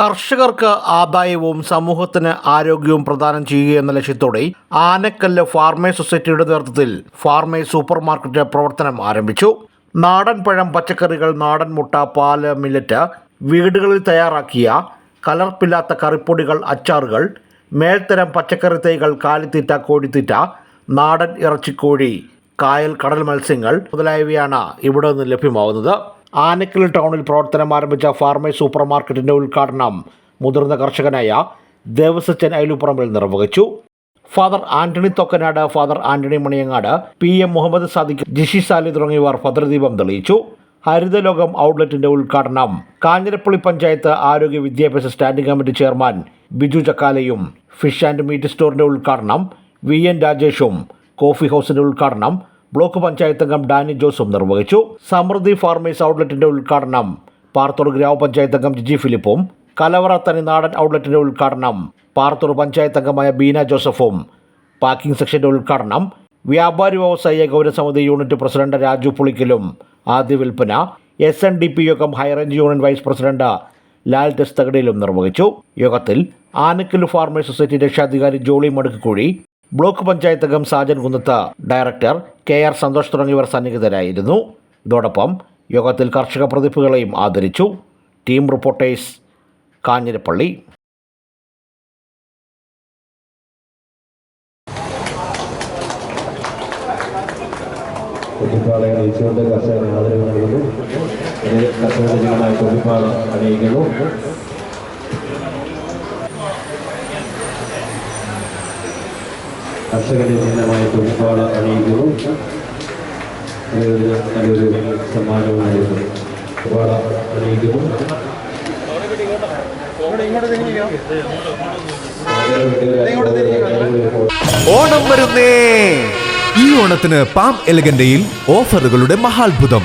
കർഷകർക്ക് ആദായവും സമൂഹത്തിന് ആരോഗ്യവും പ്രദാനം ചെയ്യുക എന്ന ലക്ഷ്യത്തോടെ ആനക്കല്ല് ഫാർമേഴ്സ് സൊസൈറ്റിയുടെ നേതൃത്വത്തിൽ ഫാർമേഴ്സ് സൂപ്പർ മാർക്കറ്റ് പ്രവർത്തനം ആരംഭിച്ചു. നാടൻ പഴം പച്ചക്കറികൾ നാടൻ മുട്ട പാൽ മില്ലറ്റ് വീടുകളിൽ തയ്യാറാക്കിയ കലർപ്പില്ലാത്ത കറിപ്പൊടികൾ അച്ചാറുകൾ മേൽത്തരം പച്ചക്കറി തൈകൾ കാലിത്തീറ്റ കോഴിത്തീറ്റ നാടൻ ഇറച്ചിക്കോഴി കായൽ കടൽ മത്സ്യങ്ങൾ മുതലായവയാണ് ഇവിടെ നിന്ന് ലഭ്യമാവുന്നത് ആനക്കൽ ടൗണിൽ പ്രവർത്തനം ആരംഭിച്ച ഫാർമേഴ്സ് സൂപ്പർ മാർക്കറ്റിന്റെ ഉദ്ഘാടനം മുതിർന്ന കർഷകനായ ദേവസച്ചൻ അയലുപ്പുറമ്പിൽ നിർവഹിച്ചു. Father Antony Thokkanad father Antony Maniyangad P M Muhammad Sadiq Jishi Sali തുടങ്ങിയവർ ഭദ്രദീപം തെളിയിച്ചു. ഹരിതലോകം ഔട്ട്ലെറ്റിന്റെ ഉദ്ഘാടനം കാഞ്ഞിരപ്പള്ളി പഞ്ചായത്ത് ആരോഗ്യ വിദ്യാഭ്യാസ സ്റ്റാൻഡിംഗ് കമ്മിറ്റി ചെയർമാൻ ബിജു ചക്കാലയും ഫിഷ് ആൻഡ് മീറ്റ് സ്റ്റോറിന്റെ ഉദ്ഘാടനം വി എൻ രാജേഷും കോഫി ഹൗസിന്റെ ഉദ്ഘാടനം ബ്ലോക്ക് പഞ്ചായത്ത് അംഗം ഡാനി ജോസും നിർവഹിച്ചു. സമൃദ്ധി ഫാർമേഴ്സ് ഔട്ട്ലെറ്റിന്റെ ഉദ്ഘാടനം പാർത്തോട് ഗ്രാമപഞ്ചായത്ത് അംഗം ജിജി ഫിലിപ്പും കലവറ തനി നാടൻ ഔട്ട്ലെറ്റിന്റെ ഉദ്ഘാടനം പാർത്തോട് പഞ്ചായത്ത് അംഗമായ ബീന ജോസഫും. പാർക്കിംഗ് സെക്ഷന്റെ ഉദ്ഘാടനം വ്യാപാരി വ്യവസായ ഗൗരസമിതി യൂണിറ്റ് പ്രസിഡന്റ് രാജു പുളിക്കലും ആദ്യ വിൽപ്പന S N D P Yogam high range union vice president Lal തെസ്തഗഡിയിലും നിർവഹിച്ചു. യോഗത്തിൽ ആനക്കൽ ഫാർമേഴ്സ് സൊസൈറ്റി രക്ഷാധികാരി ജോളി മടുക്കുകുഴി ബ്ലോക്ക് പഞ്ചായത്ത് അംഗം Sajan Kunnath director K R Santhosh തുടങ്ങിയവർ സന്നിഹിതരായിരുന്നു. ഇതോടൊപ്പം യോഗത്തിൽ കർഷക പ്രതിഭകളെയും ആദരിച്ചു. Team reporters Kanjirappally. കർഷകന്റെ ചിഹ്നമായ തൊട്ടിപ്പാള അണിയിക്കുന്നു നല്ലൊരു സമ്മാനമായിരുന്നു തൊട്ടിപ്പാള അണിയിക്കുന്നു ഓണം വരുന്നേ. ഈ ഓണത്തിന് പാം എലഗന്റയിൽ ഓഫറുകളുടെ മഹാത്ഭുതം.